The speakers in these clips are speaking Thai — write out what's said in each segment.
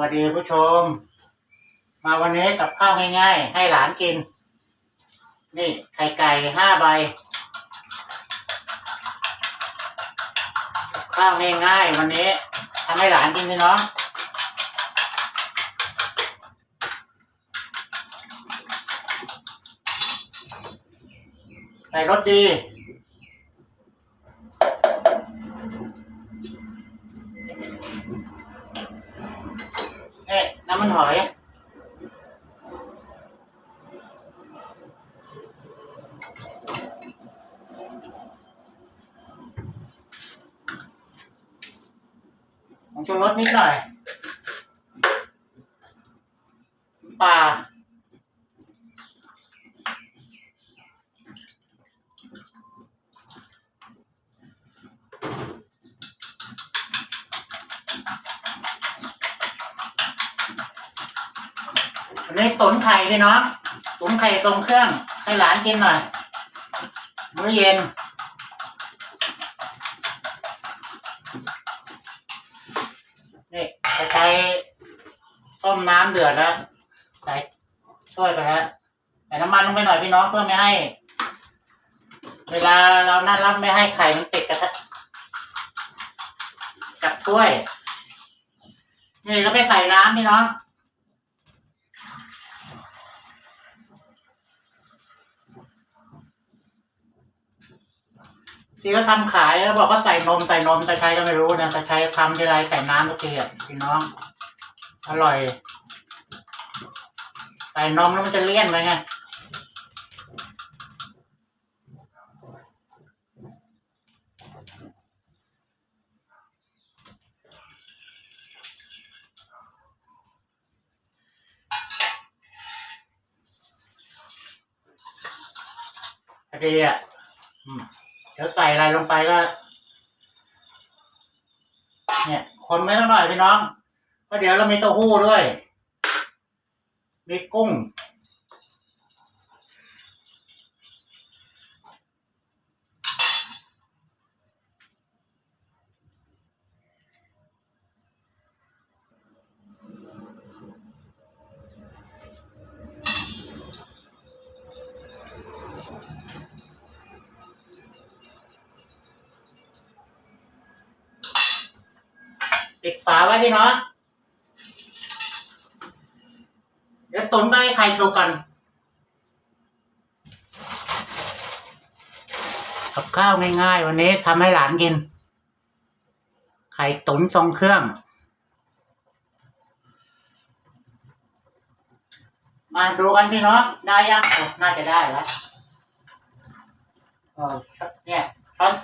วัสดีผู้ชม มาวันนี้กับข้าวง่ายๆ ให้หลานกิน นี่ไข่ไก่ห้าใบ ข้าวง่ายๆวันนี้ทำให้หลานกินพี่น้องใส่รสดี อ๊ะน้ำมันห อันนี้ตุ๋นไข่พี่น้องตุ๋นไข่ทรงเครื่อง ให้หลานกินหน่อยมื้อเย็น นี่ใช้ต้มน้ำเดือดแล้วใส่ช่วยไปแล้วใส่น้ำมันลงไปหน่อยพี่น้องเพื่อไม่ให้ เวลาเรานั่นรับไม่ให้ไข่มันติดกระทะกับถ้วย นี่ก็ไปใส่น้ำพี่น้อง ที่เขาทำขายเขาบอกว่าใส่นมใส่นมแต่ใครก็ไม่รู้นะแต่ใครทำทีไรใส่น้ำทุกทีอะพี่น้อง อร่อย ใส่นมแล้วมันจะเลี่ยนไปไงพอดีอะ เดี๋ยวใส่อะไรลงไปก็ เนี่ยคนไม่ต้องหน่อยพี่น้องก็เดี๋ยวเรามีเต้าหู้ด้วย มีกุ้ง ปิดฝาไว้พี่น้องเดี๋ยวตุนไปให้ไข่สุกกันกับข้าวง่ายๆ วันนี้ทำให้หลานกิน ไข่ตุ๋นทรงเครื่อง มาดูกันพี่น้องได้ยังน่าจะได้แล้วเนี่ยช้อน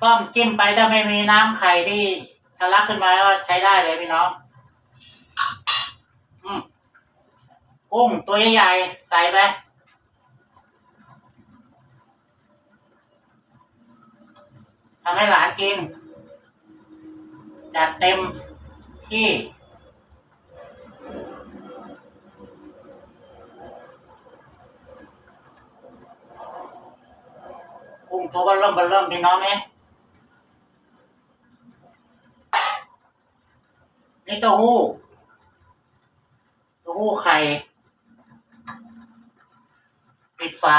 ซ่อมจิ้มไปถ้าไม่มีน้ำไข่ที่ ทะลักขึ้นมาแล้วใช้ได้เลยพี่น้อง อืมกุ้งตัวใหญ่ๆใส่ไปทำให้หลานกิน จัดเต็มที่ กุ้งตัวเบลเริ่มเบลเริ่มพี่น้องไหม นี่เต้าหู้เต้าหู้ไข่ปิดฝา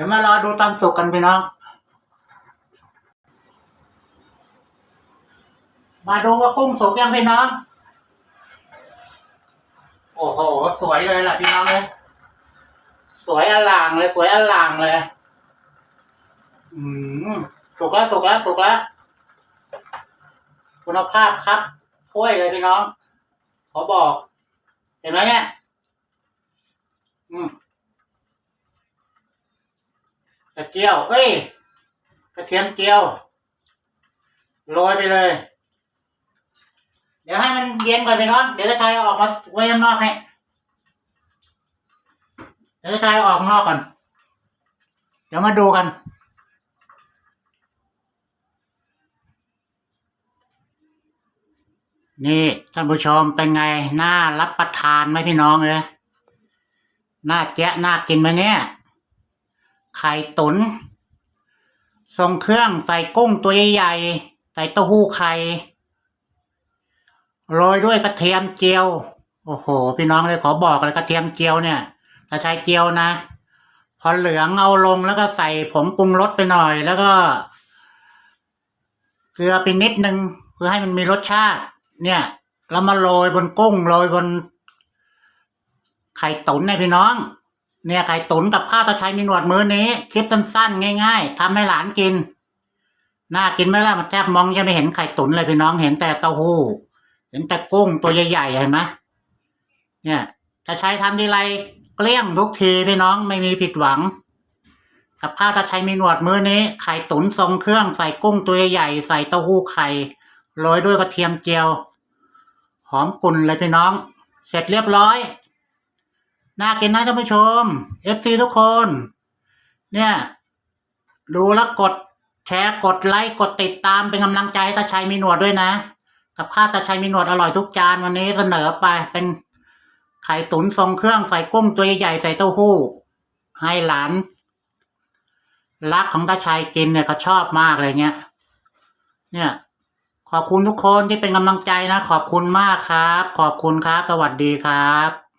ดี๋ยวมารอดูตอนสุกกันพี่น้อง มาดูว่ากุ้งสุกยังพี่น้อง โอ้โห สวยเลยล่ะพี่น้องเลย สวยอลางเลย สวยอลางเลย อืมสุกแล้วสุกแล้วสุกแล้ว คุณภาพครับถ้วยเลยพี่น้อง ขอบอก เห็นไหมเนี่ย อืม กระเจียว เอ้ย กระเทียมเจียว โรยไปเลย เดี๋ยวให้มันเย็นก่อนไปน้อง เดี๋ยวจะทายออกมาไว้ข้างนอกให้ เดี๋ยวจะทายเอออกข้างนอกก่อน เดี๋ยวมาดูกันนี่ท่านผู้ชมเป็นไง น่ารับประทานไหมพี่น้องเอ้ยน่าแจ๊ะน่ากินไหมเนี่ย ไข่ตุน ทรงเครื่องใส่กุ้งตัวใหญ่ๆ ใส่เต้าหู้ไข่ โรยด้วยกระเทียมเจียว โอ้โห พี่น้องเลยขอบอกเลยกระเทียมเจียวเนี่ยถ้าใช้เจียวนะ พอเหลืองเอาลงแล้วก็ใส่ผงปรุงรสไปหน่อย แล้วก็ เกลือไปนิดนึงเพื่อให้มันมีรสชาติ เนี่ยแล้วมาโรยบนกุ้งโรยบนไข่ตุ๋นเนี่ยพี่น้อง เนี่ยไข่ตุ๋นกับข้าวตะไคร้มีหนวดมื้อนี้คลิปสั้นๆ ง่าย ๆทำให้หลานกิน น่ากินไหมล่ะมันแทบมองยังไม่เห็นไข่ตุ๋นเลยพี่น้องเห็นแต่เต้าหู้ เห็นแต่กุ้งตัวใหญ่ๆเห็นไหมเนี่ยถ้าใช้ทำทีไรเกลี้ยงทุกทีพี่น้องไม่มีผิดหวัง กับข้าวตะไคร้มีหนวดมื้อนี้ไข่ตุ๋นทรงเครื่องใส่กุ้งตัวใหญ่ใส่เต้าหู้ไข่โรยด้วยกระเทียมเจียว หอมกลุ่นเลยพี่น้อง เสร็จเรียบร้อย น่ากินนะท่านผู้ชม FC ทุกคน เนี่ย ดูแล้วกดแชร์กดไลค์กดติดตามเป็นกำลังใจให้ตาชัยมีหนวดด้วยนะ กับข้าวตาชัยมีหนวดอร่อยทุกจานวันนี้เสนอไปเป็นไข่ตุ๋นทรงเครื่องใส่กุ้งตัวใหญ่ใส่เต้าหู้ ให้หลาน รักของตาชัยกินเนี่ยเขาชอบมากเลยเงี้ยเนี่ย ขอบคุณทุกคนที่เป็นกำลังใจนะ ขอบคุณมากครับ ขอบคุณครับ สวัสดีครับ